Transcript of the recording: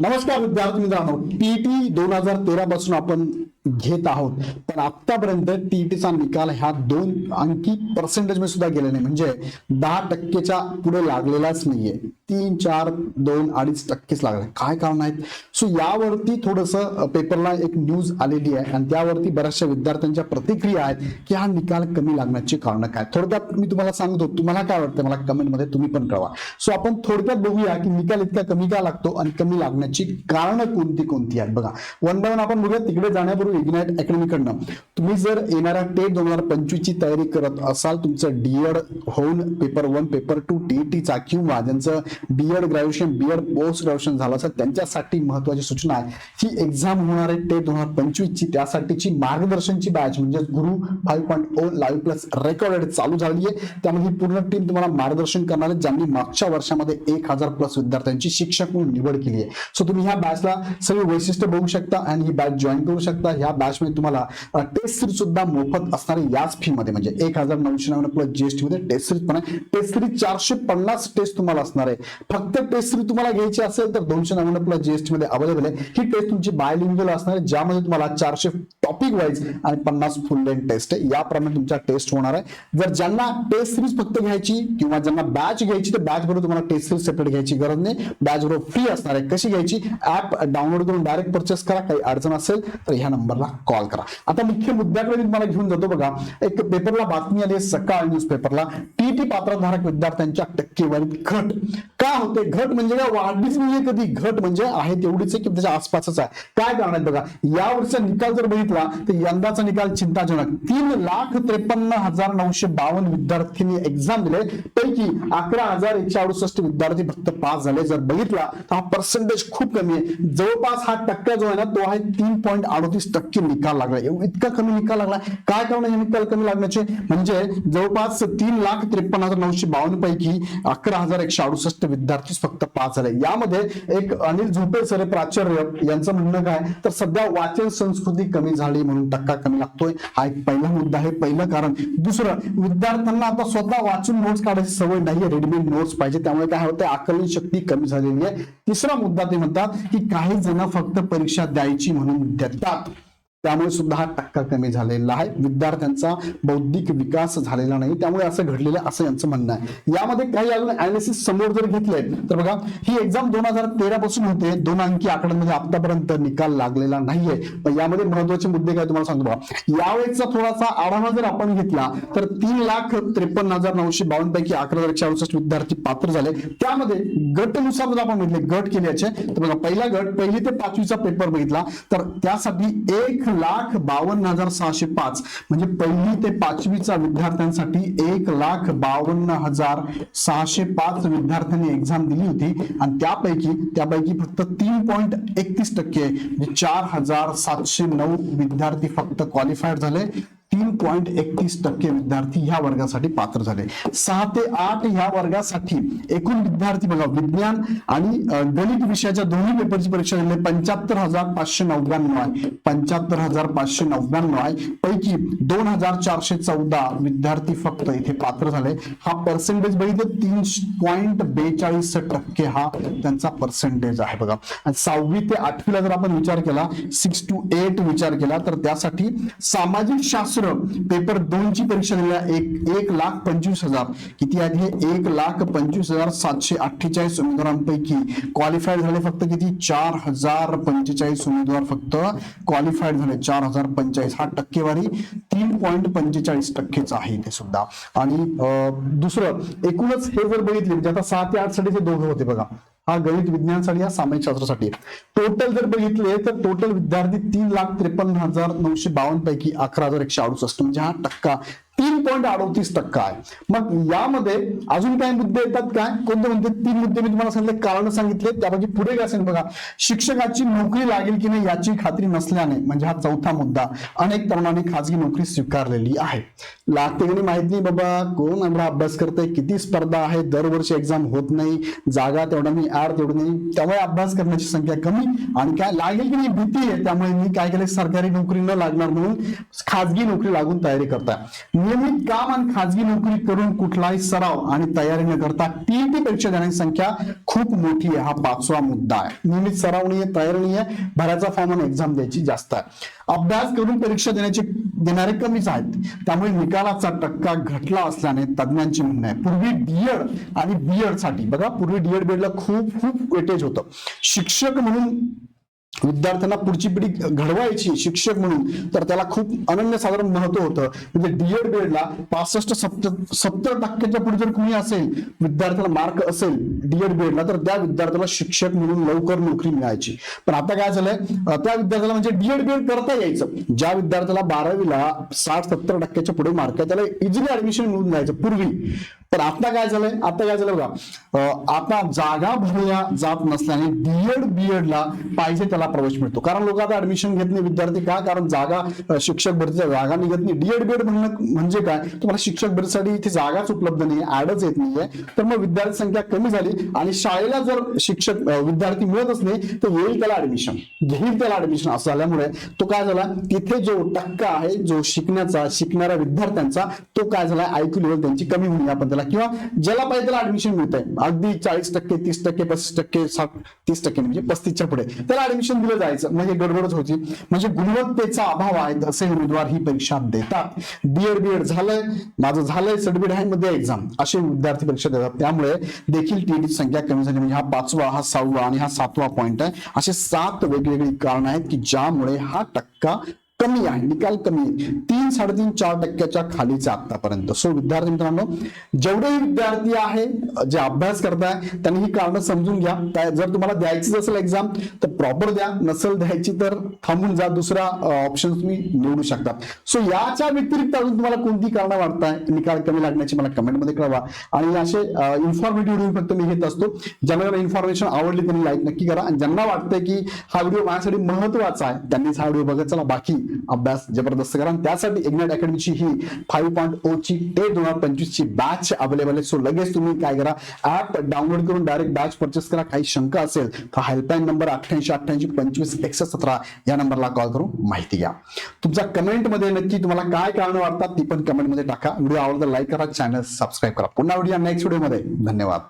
नमस्कार विद्यार्थी मित्रांनो पीटी दोन हजार तेरा पासून आपण घेत आहोत. पण आतापर्यंत टीईटीचा निकाल ह्या दोन अंकी पर्सेंटेजमध्ये सुद्धा गेला नाही. म्हणजे दहा टक्केच्या पुढे लागलेलाच नाहीये. तीन चार दोन अडीच टक्केच लागले. काय कारण आहेत? सो यावरती थोडस पेपरला एक न्यूज आलेली आहे आणि त्यावरती बऱ्याचशा विद्यार्थ्यांच्या प्रतिक्रिया आहेत की हा निकाल कमी लागण्याची कारण काय? थोडक्यात मी तुम्हाला सांगतो तुम्हाला काय वाटतं मला कमेंटमध्ये तुम्ही पण कळवा. सो आपण थोडक्यात बघूया की निकाल इतका कमी का लागतो आणि कमी लागण्याची कारणं कोणती कोणती आहेत? बघा वन बाय वन आपण बघूया तिकडे जाण्यापूर्वी इग्नाइट अकॅडमीकडनं. तुम्ही जर येणाऱ्या टेट दोन हजार पंचवीस ची तयारी करत असाल तुमचं डीएड होऊन पेपर वन पेपर टू टीईटीचा किंवा ज्यांचं DEd graduation BEd post graduation झालं असेल त्यांच्यासाठी महत्वाची सूचना आहे. ही एक्झाम होणार आहे टेट दोन हजार पंचवीसची त्यासाठीची मार्गदर्शनची बॅच म्हणजे Guru five point O live plus recorded चालू झाली आहे. त्यामध्ये ही पूर्ण टीम तुम्हाला मार्गदर्शन करणार आहे ज्यांनी मागच्या वर्षामध्ये एक हजार प्लस विद्यार्थ्यांची शिक्षक म्हणून निवड केली आहे. सो तुम्ही ह्या बॅचला सगळी वैशिष्ट्य बघू शकता आणि ही बॅच जॉईन करू शकता. ह्या बॅचमध्ये तुम्हाला टेस्ट सिरीज सुद्धा मोफत असणार आहे याच फी मध्ये. म्हणजे एक हजार नऊशे नव्याण्णव प्लस जीएसटी मध्ये टेस्ट सिरीज पण आहे. टेस्ट सिरीज चारशे पन्नास टेस्ट तुम्हाला असणार आहे. फक्त टेस्ट सिरीज तुम्हाला घ्यायची असेल तर दोनशे नव्याण्णव प्लस जीएसटी मध्ये अवेलेबल आहे. ही टेस्ट तुमची बायलिंग्वल असणार आहे ज्यामध्ये तुम्हाला चारशे टॉपिक वाईज आणि पन्नास फुल लेन टेस्ट आहे. याप्रमाणे तुमच्या टेस्ट होणार आहे. जर ज्यांना टेस्ट सिरीज फक्त घ्यायची किंवा ज्यांना बॅच घ्यायची तर बॅच बरोबर तुम्हाला टेस्ट सिरीज सेपरेट घ्यायची गरज नाही. बॅच बरोबर फ्री असणार आहे. कशी घ्यायची? ऍप डाउनलोड करून डायरेक्ट परचेस करा. काही अडचण असेल तर ह्या नंबरला कॉल करा. आता मुख्य मुद्द्याकडे मी तुम्हाला घेऊन जातो बघा. एक पेपरला बातमी आली सकाळ न्यूज पेपरला टीटी पात्रधारक विद्यार्थ्यांच्या टक्केवारीत घट. का होते? घट म्हणजे काय? वाढलीच म्हणजे कधी. घट म्हणजे आहे तेवढीच आहे की त्याच्या आसपासच आहे. काय कारण आहे बघा? या निकाल जर बघितला तर यंदाचा निकाल चिंताजनक. तीन लाख त्रेपन्न हजार नऊशे बावन्न विद्यार्थ्यांनी एक्झाम दिले. पैकी अकरा हजार एकशे अडुसष्ट विद्यार्थी फक्त पास झाले. जर बघितला तर हा पर्सेंटेज खूप कमी आहे. जवळपास हा टक्का जो आहे ना तो आहे तीन पॉईंट अडोतीस टक्के. निकाल लागला. इतका कमी निकाल लागला. काय कारण हे निकाल कमी लागण्याचे? म्हणजे जवळपास तीन लाख त्रेपन्न हजार नऊशे बावन्न पैकी अकरा हजार एकशे अडुसष्ट विद्यार्थी फक्त पास झाले. यामध्ये एक अनिल झोपे सर प्राचार्य यांचं म्हणणं काय? तर सध्या वाचन संस्कृती कमी झाली म्हणून टक्का कमी लागतोय. हा एक पहिला मुद्दा आहे. पहिलं कारण. दुसरं विद्यार्थ्यांना आता स्वतः वाचून नोट्स काढायची सवय नाहीये. रेडीमेड नोट्स पाहिजे. त्यामुळे काय होतं आकलन शक्ती कमी झालेली आहे. तिसरा मुद्दा ते म्हणतात की काही जण फक्त परीक्षा द्यायची म्हणून देतात. त्यामुळे सुद्धा हा टक्का कमी झालेला आहे. विद्यार्थ्यांचा बौद्धिक विकास झालेला नाही. त्यामुळे असं घडलेलं असं यांचं म्हणणं आहे. यामध्ये काही अजून अनालिसिस समोर जर घेतले तर बघा ही एक्झाम दोन हजार तेरा पासून होते. दोन अंकी आकड्यांमध्ये आतापर्यंत निकाल लागलेला नाहीये. पण यामध्ये महत्त्वाचे मुद्दे काय तुम्हाला सांगतो बघा. यावेळेचा थोडासा आढावा जर आपण घेतला तर तीन लाख त्रेपन्न हजार नऊशे बावन्न पैकी अकरा हजार एकशे अडुसष्ट विद्यार्थी पात्र झाले. त्यामध्ये गटनुसार जर आपण म्हटले गट केल्याचे तर बघा पहिला गट पहिली ते पाचवीचा पेपर बघितला. तर त्यासाठी एक लाख बावन्न हजार सहाशे पाच. म्हणजे पहिली ते पाचवीचा विद्यार्थ्यांसाठी एक लाख बावन्न हजार सहाशे पाच विद्यार्थ्यांनी एक्झाम दिली होती. आणि त्यापैकी त्यापैकी फक्त तीन पॉईंट एकतीस टक्के म्हणजे चार हजार सातशे नऊ विद्यार्थी फक्त क्वालिफाईड झाले. तीन पॉईंट एकतीस टक्के विद्यार्थी ह्या वर्गासाठी पात्र झाले. सहा ते आठ ह्या वर्गासाठी एकूण विद्यार्थी बघा विज्ञान आणि गणित विषयाच्या दोन्ही पेपरची परीक्षा दिली. पंच्याहत्तर हजार पाचशे नव्याण्णव आहे. पंच्याहत्तर हजार पाचशे नव्याण्णव आहे. पैकी दोन हजार चारशे चौदा विद्यार्थी फक्त इथे पात्र झाले. हा पर्सेंटेज बघितलं तीन पॉईंट बेचाळीस टक्के हा त्यांचा पर्सेंटेज आहे बघा. आणि सहावी ते आठवीला जर आपण विचार केला सिक्स टू एट विचार केला तर त्यासाठी सामाजिक शास्त्र पेपर दोन ची परीक्षा दिल्या एक एक लाख पंचवीस हजार. किती आहेत हे? एक लाख पंचवीस हजार सातशे अठ्ठेचाळीस उमेदवारांपैकी क्वालिफाईड झाले फक्त किती? चार हजार पंचेचाळीस उमेदवार फक्त क्वालिफाईड झाले. चार हजार पंचेचाळीस. हा टक्केवारी तीन पॉईंट पंचेचाळीस टक्केच आहे ते सुद्धा. आणि दुसरं एकूणच हे जर बघितले म्हणजे आता सहा ते आठसाठी ते दोघं होते बघा. हा गणित विज्ञानसाठी हा सामाजिक शास्त्रासाठी. टोटल जर बघितले तर टोटल विद्यार्थी तीन लाख त्रेपन्न हजार नऊशे बावन्न पैकी अकरा हजार एकशे अडुसष्ट. म्हणजे हा टक्का तीन पॉईंट अडोतीस टक्का आहे. मग यामध्ये अजून काही मुद्दे येतात काय कोणते म्हणते तीन मुद्दे मी तुम्हाला सांगितले कारण सांगितले त्यापैकी पुढे काय असेल बघा. शिक्षकाची नोकरी लागेल की नाही याची खात्री नसल्याने म्हणजे हा चौथा मुद्दा अनेक तरुणांनी खाजगी नोकरी स्वीकारलेली आहे. लागते की माहीत नाही बाबा. कोण एवढा अभ्यास करतंय? किती स्पर्धा आहे? दरवर्षी एक्झाम होत नाही जागा तेवढा नाही ऍड तेवढं नाही. त्यामुळे अभ्यास करण्याची संख्या कमी आणि काय लागेल की नाही भीती आहे. त्यामुळे मी काय केलं सरकारी नोकरी न लागणार म्हणून खाजगी नोकरी लागून तयारी करताय. नियमित काम आणि खाजगी नोकरी करून कुठलाही सराव आणि तयारी न करता टीईटी परीक्षा देण्याची संख्या खूप मोठी आहे. हा पाचवा मुद्दा आहे. नियमित सराव नाही आहे तयारी नाही आहे भरायचा फॉर्म आणि एक्झाम द्यायची जास्त आहे. अभ्यास करून परीक्षा देण्याचे देणारे कमीच आहेत. त्यामुळे निकालाचा टक्का घटला असल्याने तज्ज्ञांची म्हणणं आहे. पूर्वी डीएड आणि बीएडसाठी बघा पूर्वी डीएड बीएड ला खूप खूप वेटेज होतं. शिक्षक म्हणून विद्यार्थ्यांना पुढची पिढी घडवायची शिक्षक म्हणून तर त्याला खूप अनन्यसाधारण महत्त्व होतं. म्हणजे डीएड बीएडला पासष्ट सत्तर सत्तर टक्क्याच्या पुढे जर कुणी असेल विद्यार्थ्याला मार्क असेल डीएड बीएडला तर त्या विद्यार्थ्याला शिक्षक म्हणून लवकर नोकरी मिळायची. पण आता काय झालंय? त्या विद्यार्थ्याला म्हणजे डीएड बीएड करता यायचं. ज्या विद्यार्थ्याला बारावीला साठ सत्तर टक्क्याच्या पुढे मार्क आहे त्याला इझिली ऍडमिशन मिळून जायचं पूर्वी. तर आता काय झालंय? आता काय झालं बघा. आता जागा भरल्या जात नसल्याने डीएड बीएड ला पाहिजे त्याला प्रवेश मिळतो. कारण लोक आता ऍडमिशन घेत नाही विद्यार्थी का? कारण जागा शिक्षक भरतीच्या जागा निघत नाही. डीएड बीएड म्हणणं म्हणजे काय? तुम्हाला शिक्षक भरतीसाठी इथे जागाच उपलब्ध नाही ऍडच येत नाहीये. तर मग विद्यार्थी संख्या कमी झाली आणि शाळेला जर शिक्षक विद्यार्थी मिळतच नाही तर येईल त्याला ऍडमिशन घेईल त्याला ऍडमिशन असं झाल्यामुळे तो काय झाला? तिथे जो टक्का आहे जो शिकण्याचा शिकणाऱ्या विद्यार्थ्यांचा तो काय झाला? आयक्यू लेवल त्यांची कमी होईल. आपण त्याला किंवा ज्याला पाहिजे त्याला ऍडमिशन मिळतंय. अगदी चाळीस टक्के तीस टक्के पस्तीस टक्के साठ तीस टक्के म्हणजे पस्तीसच्या पुढे. त्याला ऍडमिशन दिलं जायचं. म्हणजे गडबडच होती. म्हणजे गुणवत्तेचा अभाव आहे असे उमेदवार ही परीक्षा देतात. बीएड बीएड झालंय. माझं झालंय सर्टिफिकेट आहे मध्ये एक्झाम असे विद्यार्थी परीक्षा देतात. त्यामुळे देखील टीईटी संख्या कमी झाली. म्हणजे हा पाचवा हा सहावा आणि हा सातवा पॉईंट आहे. असे सात वेगवेगळी कारण आहेत की ज्यामुळे हा टक्का कमी आहे निकाल कमी आहे. तीन साडेतीन चार टक्क्याच्या खालीचा आतापर्यंत. सो विद्यार्थी मित्रांनो जेवढेही विद्यार्थी आहे जे अभ्यास करताय त्यांनी ही कारण समजून घ्या. त्या- जर तुम्हाला द्यायचीच असेल एक्झाम तर प्रॉपर द्या. नसेल द्यायची तर थांबून जा. दुसरा ऑप्शन तुम्ही निवडू शकता सो याच्या व्यतिरिक्त अजून तुम्हाला कोणती कारणं वाटताय? निकाल कमी लागण्याची मला कमेंटमध्ये कळवा. आणि असे इन्फॉर्मेटिव्ह व्हिडिओ फक्त मी घेत असतो. ज्यांना इन्फॉर्मेशन आवडली त्यांनी लाईक नक्की करा. आणि ज्यांना वाटतंय की हा व्हिडिओ माझ्यासाठी महत्त्वाचा आहे त्यांनीच हा व्हिडिओ बघत चला. बाकी अभ्यास जबरदस्त करा. आणि त्यासाठी इग्नाइट अकॅडमीची ही फाईव्ह पॉईंट ओ ची ते दोन हजार पंचवीस ची बॅच अवेलेबल आहे. सो लगेच तुम्ही काय करा ऍप डाउनलोड करून डायरेक्ट बॅच परचेस करा. काही शंका असेल तर हेल्पलाईन नंबर अठ्ठ्याऐंशी अठ्ठ्याऐंशी पंचवीस एकसष्ट सतरा या नंबरला कॉल करून माहिती घ्या. तुमच्या कमेंटमध्ये नक्की तुम्हाला काय कारण वाटतात ती पण कमेंटमध्ये टाका. व्हिडिओ आवडला लाईक करा चॅनल सबस्क्राईब करा. पुन्हा व्हिडिओ नेक्स्ट व्हिडिओमध्ये. धन्यवाद.